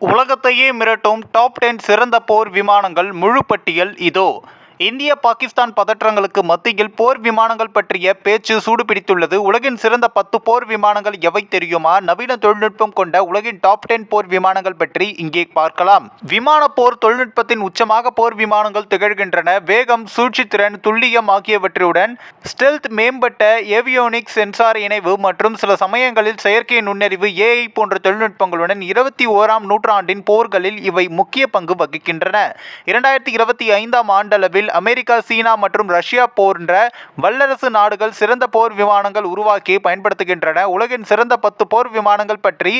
உலகத்தையே மிரட்டும் top ten சிறந்த போர் விமானங்கள் முழு பட்டியல் இதோ. இந்திய பாகிஸ்தான் பதற்றங்களுக்கு மத்தியில் போர் விமானங்கள் பற்றிய பேச்சு சூடுபிடித்துள்ளது. உலகின் சிறந்த பத்து போர் விமானங்கள் எவை தெரியுமா? நவீன தொழில்நுட்பம் கொண்ட உலகின் டாப் டென் போர் விமானங்கள் பற்றி இங்கே பார்க்கலாம். விமான போர் தொழில்நுட்பத்தின் உச்சமாக போர் விமானங்கள் திகழ்கின்றன. வேகம் சூழ்ச்சித்திறன் துல்லியம் ஆகியவற்றுடன் ஸ்டெல்த் மேம்பட்ட ஏவியோனிக் சென்சார் இணைவு மற்றும் சில சமயங்களில் செயற்கை நுண்ணறிவு ஏஐ போன்ற தொழில்நுட்பங்களுடன் இருபத்தி ஓராம் நூற்றாண்டின் போர்களில் இவை முக்கிய பங்கு வகிக்கின்றன. இரண்டாயிரத்தி இருபத்தி ஐந்தாம் ஆண்டளவில் அமெரிக்கா சீனா மற்றும் ரஷ்யா போன்ற வல்லரசு நாடுகள் சிறந்த போர் விமானங்கள் உருவாக்கி பயன்படுத்துகின்றன. உலகின் சிறந்த பத்து போர் விமானங்கள் பற்றி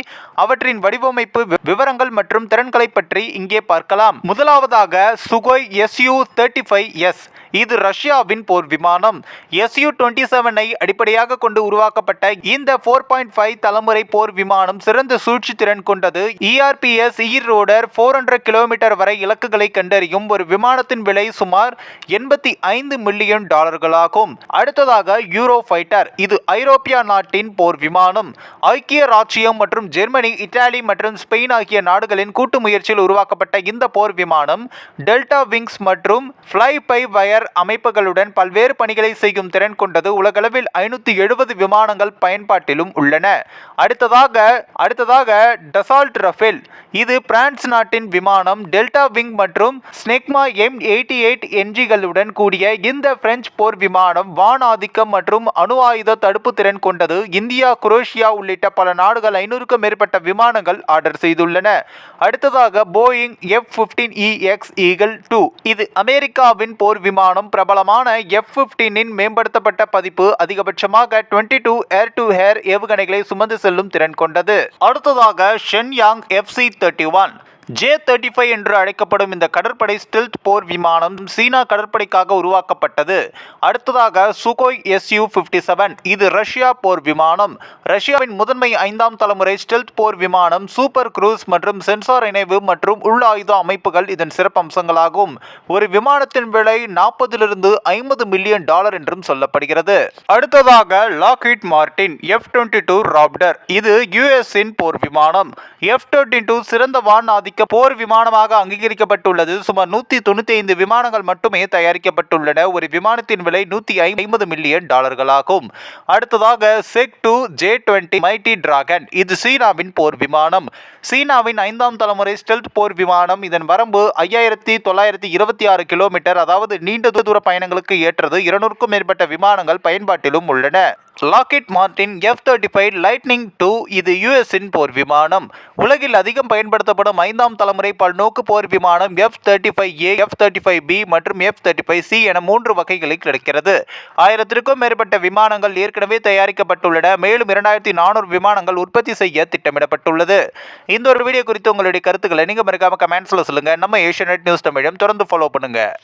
அவற்றின் வடிவமைப்பு விவரங்கள் மற்றும் திறன்களை பற்றி இங்கே பார்க்கலாம். முதலாவதாக Sukhoi SU thirty five S இது ரஷ்யாவின் போர் விமானம். எஸ்யூ டுவெண்ட்டி செவனை அடிப்படையாக கொண்டு உருவாக்கப்பட்ட இந்த ஃபோர் பாயிண்ட் ஃபைவ் தலைமுறை போர் விமானம் சிறந்த சூழ்ச்சி திறன் கொண்டது. Irbis E radar four hundred kilometre வரை இலக்குகளை கண்டறியும் ஒரு விமானத்தின் விலை சுமார் எண்பத்தி ஐந்து மில்லியன் டாலர்களாகும். அடுத்ததாக யூரோ ஃபைட்டர். இது ஐரோப்பிய நாட்டின் போர் விமானம். ஐக்கிய ராச்சியம் மற்றும் ஜெர்மனி இத்தாலி மற்றும் ஸ்பெயின் ஆகிய நாடுகளின் கூட்டு முயற்சியில் உருவாக்கப்பட்ட இந்த போர் விமானம் டெல்டா விங்ஸ் மற்றும் ஃப்ளை பை வயர் அமைப்புகளுடன் பல்வேறு பணிகளை செய்யும் திறன் கொண்டது உலகளவில் ஐநூற்றி எழுபது விமானங்கள் பயன்பாட்டிலும் உள்ளன. அடுத்ததாக அடுத்ததாக டசால்ட் ரஃபேல். இது பிரான்ஸ் நாட்டின் விமானம் டெல்டா விங் மற்றும் ஸ்னெக்மா எம் எயிட்டி எயிட் என்ஜிகளுடன் கூடிய இந்த பிரெஞ்சு போர் விமானம் வான் ஆதிக்கம் மற்றும் அணு ஆயுத தடுப்பு திறன் கொண்டது இந்தியா குரோஷியா உள்ளிட்ட பல நாடுகள் ஐநூறுக்கும் மேற்பட்ட விமானங்கள் ஆர்டர் செய்துள்ளன. அடுத்ததாக Boeing F fifteen EX Eagle two. இது அமெரிக்காவின் போர் விமானம். பிரபலமான எஃப் பிப்டீனின் மேம்படுத்தப்பட்ட பதிப்பு அதிகபட்சமாக twenty two air to air ஏவுகணைகளை சுமந்து செல்லும் திறன் கொண்டது. அடுத்ததாக Shenyang FC thirty one J thirty five என்று அழைக்கப்படும் இந்த கடற்படை ஸ்டில்த் போர் விமானம் சீனா கடற்படைக்காக உருவாக்கப்பட்டது. அடுத்ததாக சுகோய் எஸ்யூ ஃபிஃப்டி செவன் இது ரஷ்யா போர் விமானம். ரஷ்யாவின் முதன்மை ஐந்தாம் தலைமுறை ஸ்டில்த் போர் விமானம் சூப்பர் குரூஸ் மற்றும் சென்சார் இணைவு மற்றும் உள் ஆயுத அமைப்புகள் இதன் சிறப்பம்சங்களாகும். ஒரு விமானத்தின் விலை நாற்பதிலிருந்து ஐம்பது மில்லியன் டாலர் என்றும் சொல்லப்படுகிறது. அடுத்ததாக Lockheed Martin F twenty two Raptor இது யுஎஸ்இன் போர் விமானம். எஃப் டுவெண்ட்டி டூ சிறந்த வான் ஆதிக்க போர் விமானமாக அங்கீகரிக்கப்பட்டுள்ளது. சுமார் நூற்றி தொண்ணூற்றி ஐந்து விமானங்கள் மட்டுமே தயாரிக்கப்பட்டுள்ளன. ஒரு விமானத்தின் விலை நூற்றி ஐம்பது மில்லியன் டாலர்களாகும். அடுத்ததாக Chengdu J twenty Mighty Dragon. இது சீனாவின் போர் விமானம். சீனாவின் ஐந்தாம் தலைமுறை ஸ்டெல்த் போர் விமானம். இதன் வரம்பு ஐயாயிரத்தி தொள்ளாயிரத்தி இருபத்தி ஆறு கிலோமீட்டர். அதாவது நீண்ட தூர பயணங்களுக்கு ஏற்றது. இருநூறுக்கும் மேற்பட்ட விமானங்கள் பயன்பாட்டிலும் உள்ளன. Lockheed Martin F thirty five Lightning two இது யுஎஸ்இன் போர் விமானம். உலகில் அதிகம் பயன்படுத்தப்படும் ஐந்தாம் தலைமுறை பல்நோக்கு போர் விமானம் F thirty five A F thirty five B மற்றும் எஃப் தேர்ட்டி ஃபைவ் சி என மூன்று வகைகளில் கிடைக்கிறது. ஆயிரத்திற்கும் மேற்பட்ட விமானங்கள் ஏற்கனவே தயாரிக்கப்பட்டுள்ளன. மேலும் இரண்டாயிரத்தி நானூறு விமானங்கள் உற்பத்தி செய்ய திட்டமிடப்பட்டுள்ளது. இந்த ஒரு வீடியோ குறித்து உங்களுடைய கருத்துக்களை நீங்கள் மறக்காம கமெண்ட்ஸில் சொல்லுங்கள் நம்ம ஏஷியநெட் நியூஸ் தமிழம் தொடர்ந்து ஃபாலோ பண்ணுங்கள்